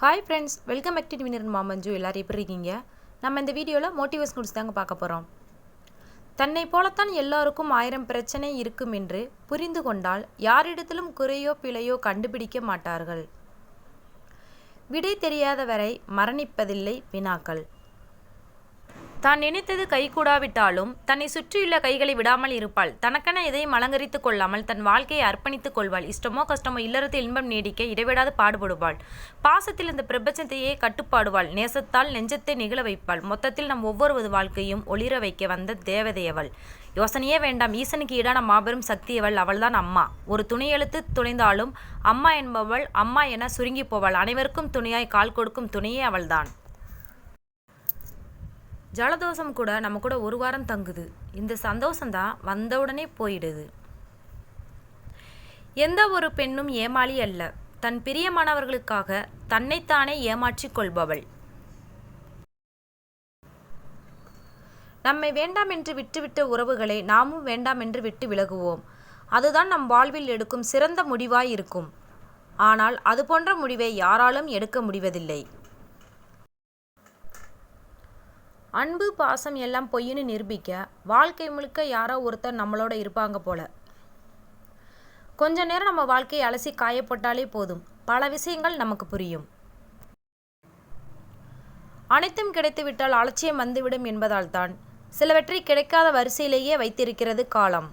Hi friends welcome back to டிவினர் மாமஞ்சு எல்லோரும் எப்படி இருக்கீங்க? நம்ம இந்த வீடியோவில் மோட்டிவேஷன் குடிச்சு தாங்க பார்க்க போகிறோம் தன்னை போலத்தான் எல்லோருக்கும் ஆயிரம் பிரச்சனை இருக்கும் என்று புரிந்து கொண்டால் யாரிடத்திலும் குறையோ பிழையோ கண்டுபிடிக்க மாட்டார்கள். விடை தெரியாத வரை மரணிப்பதில்லை வினாக்கள். தான் நினைத்தது கைகூடாவிட்டாலும் தன்னை சுற்றியுள்ள கைகளை விடாமல் இருப்பாள். தனக்கென எதையும் அலங்கரித்துக் கொள்ளாமல் தன் வாழ்க்கையை அர்ப்பணித்துக் கொள்வாள். இஷ்டமோ கஷ்டமோ இல்லறத்தில் இன்பம் நீடிக்க இடைவிடாது பாடுபடுவாள். பாசத்தில் இந்த பிரபஞ்சத்தையே கட்டுப்பாடுவாள். நேசத்தால் நெஞ்சத்தை நிகழ வைப்பாள். மொத்தத்தில் நம் ஒவ்வொருவது வாழ்க்கையும் ஒளிர வைக்க வந்த தேவதையவள். யோசனையே வேண்டாம். ஈசனுக்கு ஈடான மாபெரும் சக்தியவள் அவள்தான் அம்மா. ஒரு துணை எழுத்து துணைந்தாலும் அம்மா என்பவள் அம்மா என சுருங்கி போவாள். அனைவருக்கும் துணையாய் கால் கொடுக்கும் துணையே அவள்தான். ஜலதோஷம் கூட நம்ம கூட ஒரு வாரம் தங்குது. இந்த சந்தோஷம்தான் வந்தவுடனே போயிடுது. எந்த ஒரு பெண்ணும் ஏமாளி அல்ல. தன் பிரியமானவர்களுக்காக தன்னைத்தானே ஏமாற்றிக் கொள்பவள். நம்மை வேண்டாம் என்று விட்டுவிட்ட உறவுகளை நாமும் வேண்டாம் என்று விட்டு விலகுவோம். அதுதான் நம் வாழ்வில் எடுக்கும் சிறந்த முடிவாய் இருக்கும். ஆனால் அது போன்ற முடிவை யாராலும் எடுக்க முடிவதில்லை. அன்பு பாசம் எல்லாம் பொய்ன்னு நிரூபிக்க வாழ்க்கை முழுக்க யாரோ ஒருத்தர் நம்மளோட இருப்பாங்க போல. கொஞ்ச நேரம் நம்ம வாழ்க்கையை அலசி காயப்பட்டாலே போதும். பல விஷயங்கள் நமக்கு புரியும். அனைத்தும் கிடைத்துவிட்டால் அலட்சியம் வந்துவிடும் என்பதால் தான் சிலவற்றை கிடைக்காத வரிசையிலேயே வைத்திருக்கிறது காலம்.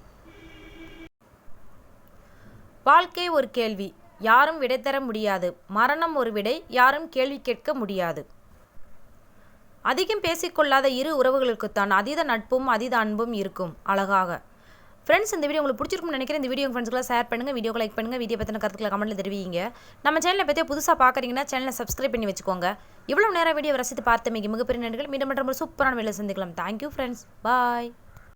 வாழ்க்கை ஒரு கேள்வி. யாரும் விடை தர முடியாது. மரணம் ஒரு விடை. யாரும் கேள்வி கேட்க முடியாது. அதிகம் பேசிக்கொள்ளாத இரு உறவுகளுக்குத்தான் அதீத நட்பும் அதீத அன்பும் இருக்கும். அழகாக. ஃப்ரெண்ட்ஸ் இந்த வீடியோ உங்களுக்கு பிடிச்சிருக்கும்னு நினைக்கிறேன். இந்த வீடியோ ஃப்ரெண்ட்ஸ்க்குலாம் ஷேர் பண்ணுங்கள் வீடியோ லைக் பண்ணுங்கள் வீடியோ பற்றின கருத்துக்களை கமெண்ட்டில் தெரிவிங்க. நம்ம சேனலை பற்றி புதுசாக பார்க்குறீங்கன்னா சேனலை சப்ஸ்கிரைப் பண்ணி வச்சுக்கோங்க. இவ்வளோ நேரம் வீடியோ ரசித்து பார்த்தமைக்கு மிகப்பெரிய நன்றிகள். மீண்டும் மற்றும் ஒரு சூப்பரான வேலை சந்திக்கலாம். Thank you friends bye